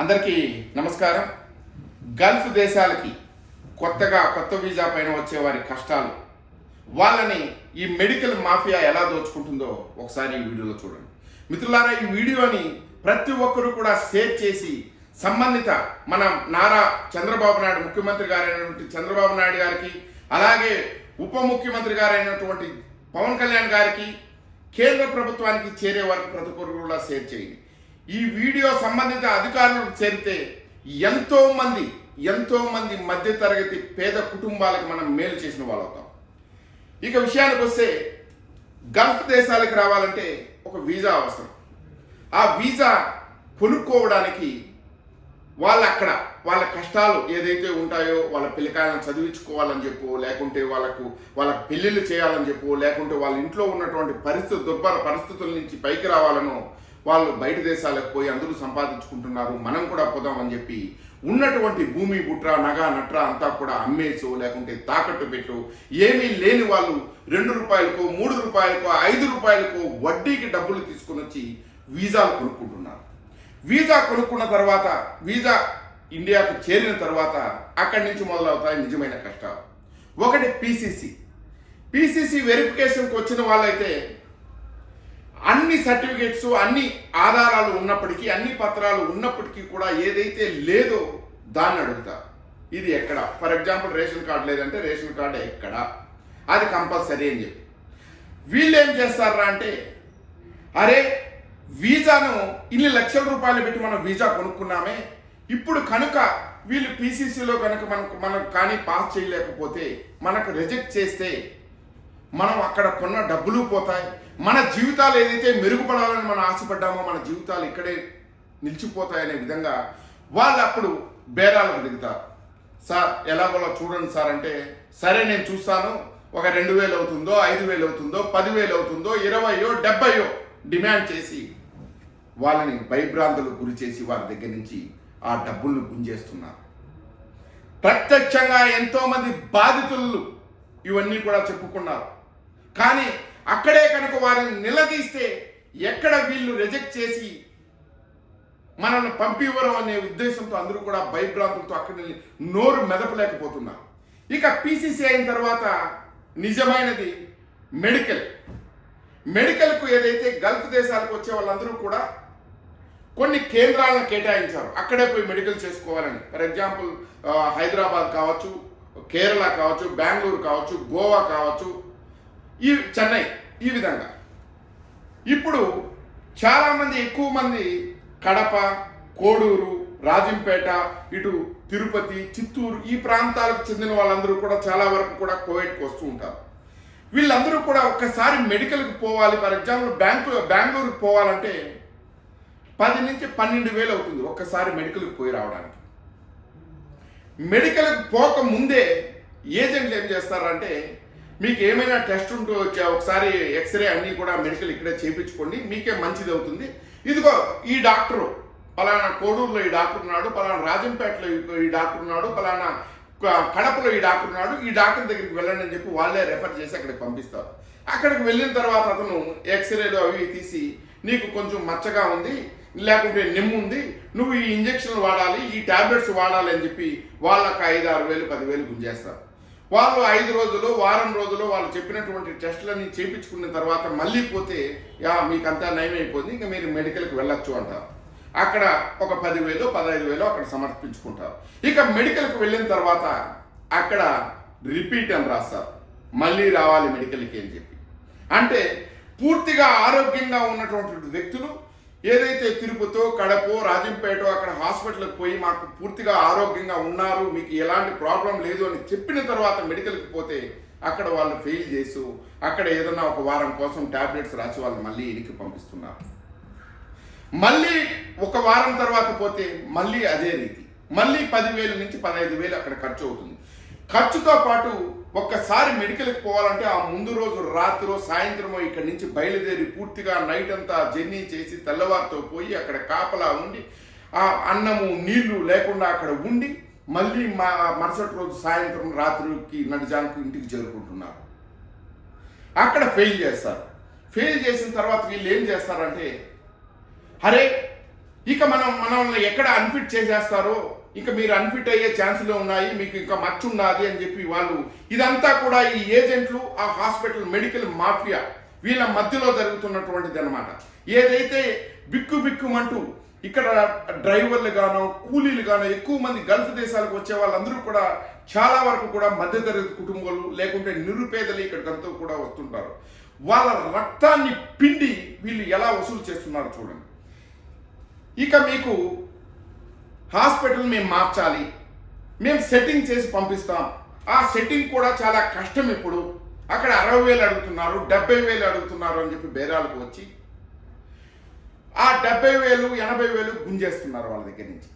అందరికీ నమస్కారం. గల్ఫ్ దేశాలకి కొత్తగా కొత్త వీజా పైన వచ్చే వారి కష్టాలు వాళ్ళని ఈ మెడికల్ మాఫియా ఎలా దోచుకుంటుందో ఒకసారి ఈ వీడియోలో చూడండి. మిత్రులారా ఈ వీడియోని ప్రతి ఒక్కరూ కూడా షేర్ చేసి సంబంధిత మన నారా చంద్రబాబు నాయుడు ముఖ్యమంత్రి గారైనటువంటి చంద్రబాబు నాయుడు గారికి అలాగే ఉప ముఖ్యమంత్రి గారైనటువంటి పవన్ కళ్యాణ్ గారికి కేంద్ర ప్రభుత్వానికి చేరే వరకు ప్రతి ఒక్కరు కూడా షేర్ చేయండి. ఈ వీడియో సంబంధిత అధికారులకు చేరితే ఎంతో మంది ఎంతో మంది మధ్యతరగతి పేద కుటుంబాలకు మనం మేలు చేసిన వాళ్ళవుతాం. ఇక విషయానికి వస్తే గల్ఫ్ దేశాలకు రావాలంటే ఒక వీసా అవసరం. ఆ వీసా కొనుక్కోవడానికి వాళ్ళు అక్కడ వాళ్ళ కష్టాలు ఏదైతే ఉంటాయో వాళ్ళ పిల్లకాయలను చదివించుకోవాలని చెప్పు లేకుంటే వాళ్ళకు వాళ్ళ పెళ్ళిళ్ళు చేయాలని చెప్పు లేకుంటే వాళ్ళ ఇంట్లో ఉన్నటువంటి పరిస్థితి దుర్భర పరిస్థితుల నుంచి పైకి రావాలనో వాళ్ళు బయట దేశాలకు పోయి అందరూ సంపాదించుకుంటున్నారు మనం కూడా పోదామని చెప్పి ఉన్నటువంటి భూమి బుట్ర నగ నట్ర అంతా కూడా అమ్మేసో లేకుంటే తాకట్టు పెట్టు ఏమీ లేని వాళ్ళు రెండు రూపాయలకో మూడు రూపాయలకో ఐదు రూపాయలకో వడ్డీకి డబ్బులు తీసుకొని వచ్చి వీసాలు కొనుక్కుంటున్నారు. వీసా కొనుక్కున్న తర్వాత వీసా ఇండియాకు చేరిన తర్వాత అక్కడి నుంచి మొదలవుతాయి నిజమైన కష్టాలు. ఒకటి పీసీసీ పీసీసీ వెరిఫికేషన్కి వచ్చిన వాళ్ళైతే అన్ని సర్టిఫికేట్స్ అన్ని ఆధారాలు ఉన్నప్పటికీ అన్ని పత్రాలు ఉన్నప్పటికీ కూడా ఏదైతే లేదో దాన్ని అడుగుతారు. ఇది ఎక్కడ? ఫర్ ఎగ్జాంపుల్ రేషన్ కార్డు లేదంటే రేషన్ కార్డు ఎక్కడ? అది కంపల్సరీ అని చెప్పి. వీళ్ళు ఏం చేస్తారా అంటే అరే వీసాను ఇన్ని లక్షల రూపాయలు పెట్టి మనం వీసా కొనుక్కున్నామే ఇప్పుడు కనుక వీళ్ళు పీసీసీలో కనుక మనకు మనం కానీ పాస్ చేయలేకపోతే మనకు రిజెక్ట్ చేస్తే మనం అక్కడ కొన్న డబ్బులు పోతాయి. మన జీవితాలు ఏదైతే మెరుగుపడాలని మనం ఆశపడ్డామో మన జీవితాలు ఇక్కడే నిలిచిపోతాయనే విధంగా వాళ్ళు అప్పుడు బేరాలకు దిగుతారు. సార్ ఎలాగోలా చూడండి సార్ అంటే సరే నేను చూస్తాను ఒక రెండు వేలు అవుతుందో ఐదు వేలు అవుతుందో పదివేలు అవుతుందో ఇరవయో డెబ్బయో డిమాండ్ చేసి వాళ్ళని భయభ్రాంతులకు గురి చేసి వారి దగ్గర నుంచి ఆ డబ్బులను గుంజేస్తున్నారు. ప్రత్యక్షంగా ఎంతోమంది బాధితులు ఇవన్నీ కూడా చెప్పుకున్నారు. కానీ అక్కడే కనుక వారిని నిలదీస్తే ఎక్కడ వీళ్ళు రిజెక్ట్ చేసి మనల్ని పంపివ్వరు అనే ఉద్దేశంతో అందరూ కూడా భయభ్రాంతులతో అక్కడ నోరు మెదపలేకపోతున్నారు. ఇక పీసీసీ అయిన తర్వాత నిజమైనది మెడికల్. మెడికల్కు ఏదైతే గల్ఫ్ దేశాలకు వచ్చే వాళ్ళందరూ కూడా కొన్ని కేంద్రాలను కేటాయించారు. అక్కడే పోయి మెడికల్ చేసుకోవాలని. ఫర్ ఎగ్జాంపుల్ హైదరాబాద్ కావచ్చు కేరళ కావచ్చు బెంగళూరు కావచ్చు గోవా కావచ్చు ఈ చెన్నై ఈ విధంగా. ఇప్పుడు చాలామంది ఎక్కువ మంది కడప కోడూరు రాజంపేట ఇటు తిరుపతి చిత్తూరు ఈ ప్రాంతాలకు చెందిన వాళ్ళందరూ కూడా చాలా వరకు కూడా కోవిడ్కి వస్తూ ఉంటారు. వీళ్ళందరూ కూడా ఒక్కసారి మెడికల్కి పోవాలి. ఫర్ ఎగ్జాంపుల్ బ్యాంకు బెంగళూరుకి పోవాలంటే పది నుంచి పన్నెండు వేలు అవుతుంది ఒక్కసారి మెడికల్కి పోయి రావడానికి. మెడికల్కి పోకముందే ఏజెంట్లు ఏం చేస్తారంటే మీకు ఏమైనా టెస్ట్ ఉంటూ వచ్చా? ఒకసారి ఎక్స్రే అన్నీ కూడా మెడికల్ ఇక్కడే చేయించుకోండి. మీకే మంచిది అవుతుంది ఇదిగో ఈ డాక్టరు పలానా కోడూరులో ఈ డాక్టర్ ఉన్నాడు పలానా రాజంపేటలో ఈ- డాక్టర్ ఉన్నాడు పలానా కడపలో ఈ డాక్టర్ ఉన్నాడు ఈ డాక్టర్ దగ్గరికి వెళ్ళండి అని చెప్పి వాళ్ళే రెఫర్ చేసి అక్కడికి పంపిస్తారు. అక్కడికి వెళ్ళిన తర్వాత అతను ఎక్స్రేలు అవి తీసి నీకు కొంచెం మచ్చగా ఉంది లేకుంటే నిమ్ము ఉంది నువ్వు ఈ ఇంజక్షన్లు వాడాలి ఈ టాబ్లెట్స్ వాడాలి అని చెప్పి వాళ్ళకి ఐదు ఆరు వేలు పదివేలు గుంజేస్తారు. వాళ్ళు ఐదు రోజులు వారం రోజులు వాళ్ళు చెప్పినటువంటి టెస్టులన్నీ చేయించుకున్న తర్వాత మళ్ళీ పోతే యా మీకు అంతా నయం అయిపోయింది ఇంకా మీరు మెడికల్కి వెళ్ళొచ్చు అంటారు. అక్కడ ఒక పదివేలు పదహైదు వేలు అక్కడ సమర్పించుకుంటారు. ఇక మెడికల్కి వెళ్ళిన తర్వాత అక్కడ రిపీట్ అని రాస్తారు. మళ్ళీ రావాలి మెడికల్కి అని చెప్పి. అంటే పూర్తిగా ఆరోగ్యంగా ఉన్నటువంటి వ్యక్తులు ఏదైతే తిరుపతో కడపో రాజంపేటో అక్కడ హాస్పిటల్కి పోయి మాకు పూర్తిగా ఆరోగ్యంగా ఉన్నారు మీకు ఎలాంటి ప్రాబ్లం లేదు అని చెప్పిన తర్వాత మెడికల్కి పోతే అక్కడ వాళ్ళు ఫెయిల్ చేస్తూ అక్కడ ఏదన్నా ఒక వారం కోసం టాబ్లెట్స్ రాసి వాళ్ళు మళ్ళీ ఇంటికి పంపిస్తున్నారు. మళ్ళీ ఒక వారం తర్వాత పోతే మళ్ళీ అదే రీతి. మళ్ళీ పదివేల నుంచి పదహైదు వేలు అక్కడ ఖర్చు అవుతుంది. ఖర్చుతో పాటు ఒక్కసారి మెడికల్కి పోవాలంటే ఆ ముందు రోజు రాత్రి సాయంత్రమో ఇక్కడి నుంచి బయలుదేరి పూర్తిగా నైట్ అంతా జర్నీ చేసి తెల్లవారితో పోయి అక్కడ కాపలా ఉండి ఆ అన్నము నీళ్ళు లేకుండా అక్కడ ఉండి మళ్ళీ మా మరుసటి రోజు సాయంత్రం రాత్రికి నడిజానికి ఇంటికి చేరుకుంటున్నారు. అక్కడ ఫెయిల్ చేస్తారు. ఫెయిల్ చేసిన తర్వాత వీళ్ళు ఏం చేస్తారంటే అరే ఇక మనం మనల్ని ఎక్కడ అన్ఫిట్ చేసేస్తారో ఇక మీరు అన్ఫిట్ అయ్యే ఛాన్సులు ఉన్నాయి మీకు ఇంకా మచ్చు ఉన్నది అని చెప్పి వాళ్ళు ఇదంతా కూడా ఈ ఏజెంట్లు ఆ హాస్పిటల్ మెడికల్ మాఫియా వీళ్ళ మధ్యలో జరుగుతున్నటువంటిది అనమాట ఏదైతే బిక్కు బిక్కుమంటూ ఇక్కడ డ్రైవర్లు గానో కూలీలు గానో ఎక్కువ మంది గల్ఫ్ దేశాలకు వచ్చే వాళ్ళందరూ కూడా చాలా వరకు కూడా మధ్యతరగతి కుటుంబాలు లేకుంటే నిరుపేదలు ఇక్కడికంతా కూడా వస్తుంటారు. వాళ్ళ రక్తాన్ని పిండి వీళ్ళు ఎలా వసూలు చేస్తున్నారు చూడండి. ఇక మీకు హాస్పిటల్ మేము మార్చాలి. మేము సెట్టింగ్ చేసి పంపిస్తాం. ఆ సెట్టింగ్ కూడా చాలా కష్టం ఇప్పుడు. అక్కడ అరవై వేలు అడుగుతున్నారు డెబ్బై వేలు అడుగుతున్నారు అని చెప్పి బేరాలకు వచ్చి ఆ డెబ్బై వేలు ఎనభై వేలు గుంజేస్తున్నారు వాళ్ళ దగ్గర నుంచి.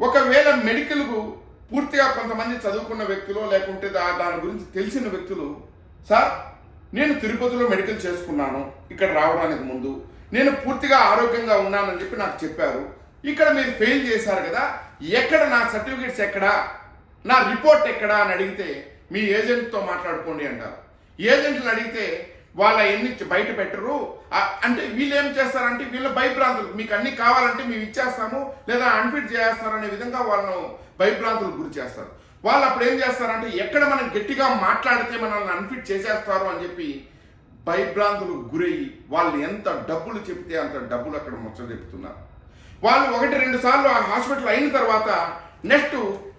ఒకవేళ మెడికల్కు పూర్తిగా కొంతమంది చదువుకున్న వ్యక్తులు లేకుంటే దా- దాని గురించి తెలిసిన వ్యక్తులు సార్ నేను తిరుపతిలో మెడికల్ చేసుకున్నాను. ఇక్కడ రావడానికి ముందు. నేను పూర్తిగా ఆరోగ్యంగా ఉన్నానని చెప్పి నాకు చెప్పారు. ఇక్కడ మీరు ఫెయిల్ చేశారు కదా ఎక్కడ నా సర్టిఫికేట్స్ ఎక్కడా నా రిపోర్ట్ ఎక్కడా అని అడిగితే మీ ఏజెంట్తో మాట్లాడుకోండి అంటారు. ఏజెంట్లు అడిగితే వాళ్ళ ఎన్ని బయట పెట్టరు అంటే వీళ్ళు ఏం చేస్తారంటే వీళ్ళ భయభ్రాంతులు మీకు అన్ని కావాలంటే మేము ఇచ్చేస్తాము లేదా అన్ఫిట్ చేస్తారు అనే విధంగా వాళ్ళను భయభ్రాంతులకు గురి చేస్తారు. వాళ్ళు అప్పుడు ఏం చేస్తారంటే ఎక్కడ మనం గట్టిగా మాట్లాడితే మనల్ని అన్ఫిట్ చేసేస్తారు అని చెప్పి భయభ్రాంతులకు గురయ్యి వాళ్ళు ఎంత డబ్బులు చెప్తే అంత డబ్బులు అక్కడ ముచ్చట చెప్తున్నారు. వాళ్ళు ఒకటి రెండు సార్లు ఆ హాస్పిటల్ అయిన తర్వాత నెక్స్ట్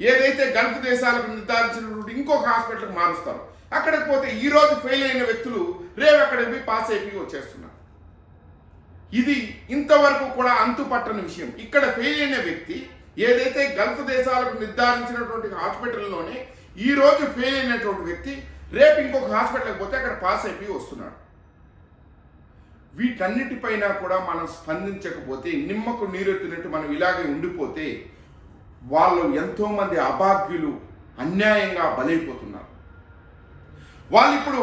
ఏదైతే గల్ఫ్ దేశాలకు నిర్ధారించినటువంటి ఇంకొక హాస్పిటల్కి మారుస్తారు. అక్కడికి పోతే ఈ రోజు ఫెయిల్ అయిన వ్యక్తులు రేపు అక్కడికి పోయి పాస్ అయిపోయి వచ్చేస్తున్నారు. ఇది ఇంతవరకు కూడా అంతుపట్టని విషయం. ఇక్కడ ఫెయిల్ అయిన వ్యక్తి ఏదైతే గల్ఫ్ దేశాలకు నిర్ధారించినటువంటి హాస్పిటల్లోనే ఈ రోజు ఫెయిల్ అయినటువంటి వ్యక్తి రేపు ఇంకొక హాస్పిటల్కి పోతే అక్కడ పాస్ అయిపోయి వస్తున్నాడు. వీటన్నిటిపైన కూడా మనం స్పందించకపోతే నిమ్మకు నీరెత్తినట్టు మనం ఇలాగే ఉండిపోతే వాళ్ళు ఎంతోమంది అభాగ్యులు అన్యాయంగా బలైపోతున్నారు. వాళ్ళు ఇప్పుడు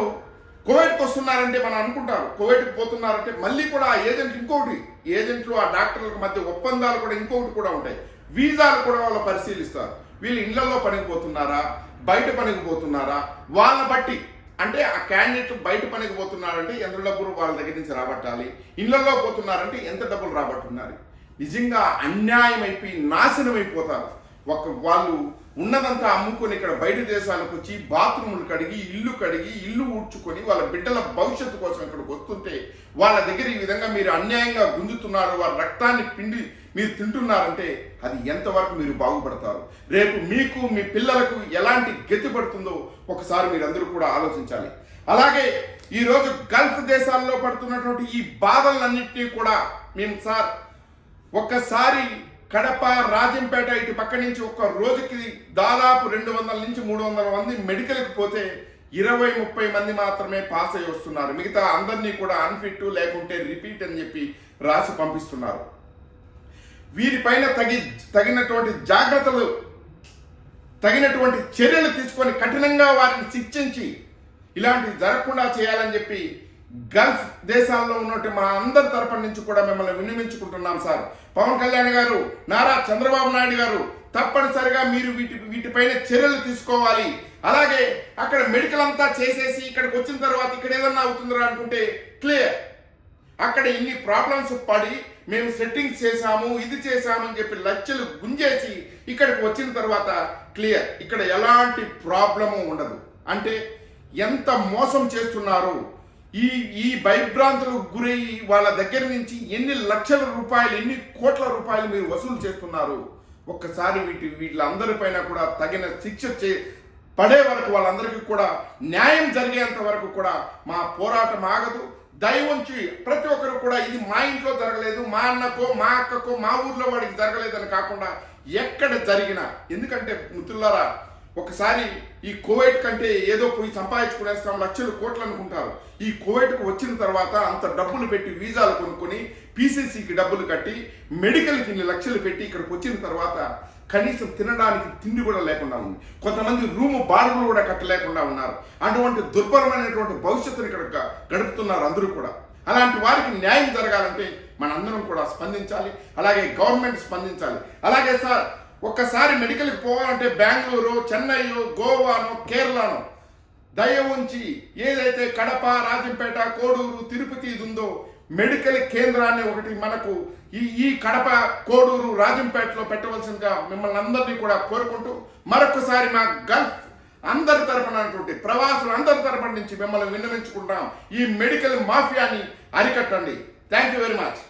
కోవిడ్కి వస్తున్నారంటే మనం అనుకుంటారు. కోవిడ్కి పోతున్నారంటే మళ్ళీ కూడా ఆ ఏజెంట్ ఇంకొకటి ఏజెంట్లు ఆ డాక్టర్లకు మధ్య ఒప్పందాలు కూడా ఇంకొకటి కూడా ఉంటాయి. వీసాలు కూడా వాళ్ళు పరిశీలిస్తారు. వీళ్ళు ఇళ్ళలో పనికి పోతున్నారా బయట పనికి పోతున్నారా వాళ్ళని బట్టి అంటే ఆ క్యాండిడేట్ బయట పనికి పోతున్నారంటే ఎంత డబ్బులు వాళ్ళ దగ్గర నుంచి రాబట్టాలి. ఇళ్ళలో పోతున్నారంటే ఎంత డబ్బులు రాబట్టున్నారు? నిజంగా అన్యాయం అయిపోయి నాశనం అయిపోతారు ఒక వాళ్ళు ఉన్నదంతా అమ్ముకొని ఇక్కడ బయట దేశాలకు వచ్చి బాత్రూములు కడిగి ఇల్లు కడిగి ఇల్లు ఊడ్చుకొని వాళ్ళ బిడ్డల భవిష్యత్తు కోసం ఇక్కడికి వస్తుంటే వాళ్ళ దగ్గర ఈ విధంగా మీరు అన్యాయంగా గుంజుతున్నారు వాళ్ళ రక్తాన్ని పిండి మీరు తింటున్నారంటే అది ఎంతవరకు మీరు బాగుపడతారు? రేపు మీకు మీ పిల్లలకు ఎలాంటి గతి పడుతుందో ఒకసారి మీరందరూ కూడా ఆలోచించాలి. అలాగే ఈరోజు గల్ఫ్ దేశాల్లో పడుతున్నటువంటి ఈ బాధలన్నింటినీ కూడా మేము సార్ ఒక్కసారి కడప రాజంపేట ఇటు పక్క నుంచి ఒక్క రోజుకి దాదాపు రెండు వందల నుంచి మూడు వందల మంది మెడికల్కి పోతే ఇరవై ముప్పై మంది మాత్రమే పాస్ అయి వస్తున్నారు. మిగతా అందరినీ కూడా అన్ఫిట్ లేకుంటే రిపీట్ అని చెప్పి రాసి పంపిస్తున్నారు. వీరిపైన తగి తగినటువంటి జాగ్రత్తలు తగినటువంటి చర్యలు తీసుకొని కఠినంగా వారిని శిక్షించి ఇలాంటివి జరగకుండా చేయాలని చెప్పి గల్ఫ్ దేశాల్లో ఉన్నట్టు మా అందరి తరపు నుంచి కూడా మిమ్మల్ని వినియోగించుకుంటున్నాం సార్. పవన్ కళ్యాణ్ గారు నారా చంద్రబాబు నాయుడు గారు తప్పనిసరిగా మీరు వీటి వీటిపైన చర్యలు తీసుకోవాలి. అలాగే అక్కడ మెడికల్ అంతా చేసేసి ఇక్కడికి వచ్చిన తర్వాత ఇక్కడ ఏదన్నా అవుతుందా అనుకుంటే క్లియర్. అక్కడ ఇన్ని ప్రాబ్లమ్స్ పడి మేము సెట్టింగ్స్ చేశాము ఇది చేశామని చెప్పి లక్షలు గుంజేసి ఇక్కడికి వచ్చిన తర్వాత క్లియర్ ఇక్కడ ఎలాంటి ప్రాబ్లము ఉండదు. అంటే ఎంత మోసం చేస్తున్నారు? ఈ ఈ భయభ్రాంతులకు గురయ్యి వాళ్ళ దగ్గర నుంచి ఎన్ని లక్షల రూపాయలు ఎన్ని కోట్ల రూపాయలు మీరు వసూలు చేస్తున్నారు? ఒక్కసారి వీటి వీళ్ళందరిపైన కూడా తగిన శిక్ష చే పడే వరకు వాళ్ళందరికీ కూడా న్యాయం జరిగేంత వరకు కూడా మా పోరాటం ఆగదు. దయవుంచి ప్రతి ఒక్కరు కూడా ఇది మా ఇంట్లో జరగలేదు మా అన్నకో మా అక్కకో మా ఊర్లో వాడికి జరగలేదని కాకుండా ఎక్కడ జరిగినా ఎందుకంటే మిత్రులారా ఒకసారి ఈ కోవిడ్ కంటే ఏదో పోయి సంపాదించుకునేస్తాం లక్షలు కోట్లు అనుకుంటారు. ఈ కోవిడ్కి వచ్చిన తర్వాత అంత డబ్బులు పెట్టి వీజాలు కొనుక్కొని పీసీసీకి డబ్బులు కట్టి మెడికల్కి ఇన్ని లక్షలు పెట్టి ఇక్కడికి వచ్చిన తర్వాత కనీసం తినడానికి తిండి కూడా లేకుండా ఉంది. కొంతమంది రూము బాడుగులు కూడా కట్టలేకుండా ఉన్నారు. అటువంటి దుర్భరమైనటువంటి భవిష్యత్తుని ఇక్కడ గడుపుతున్నారు అందరూ కూడా. అలాంటి వారికి న్యాయం జరగాలంటే మనందరం కూడా స్పందించాలి. అలాగే గవర్నమెంట్ స్పందించాలి. అలాగే సార్ ఒక్కసారి మెడికల్కి పోవాలంటే బెంగళూరు చెన్నై గోవానో కేరళనో దయ ఉంచి ఏదైతే కడప రాజంపేట కోడూరు తిరుపతి ఇది ఉందో మెడికల్ కేంద్రాన్ని ఒకటి మనకు ఈ ఈ కడప కోడూరు రాజంపేటలో పెట్టవలసిందిగా మిమ్మల్ని అందరినీ కూడా కోరుకుంటూ మరొకసారి మా గల్ఫ్ అందరి తరపున అటువంటి ప్రవాసులు అందరి తరపున నుంచి మిమ్మల్ని విన్నవించుకుంటాం ఈ మెడికల్ మాఫియాని అరికట్టండి. Thank you very much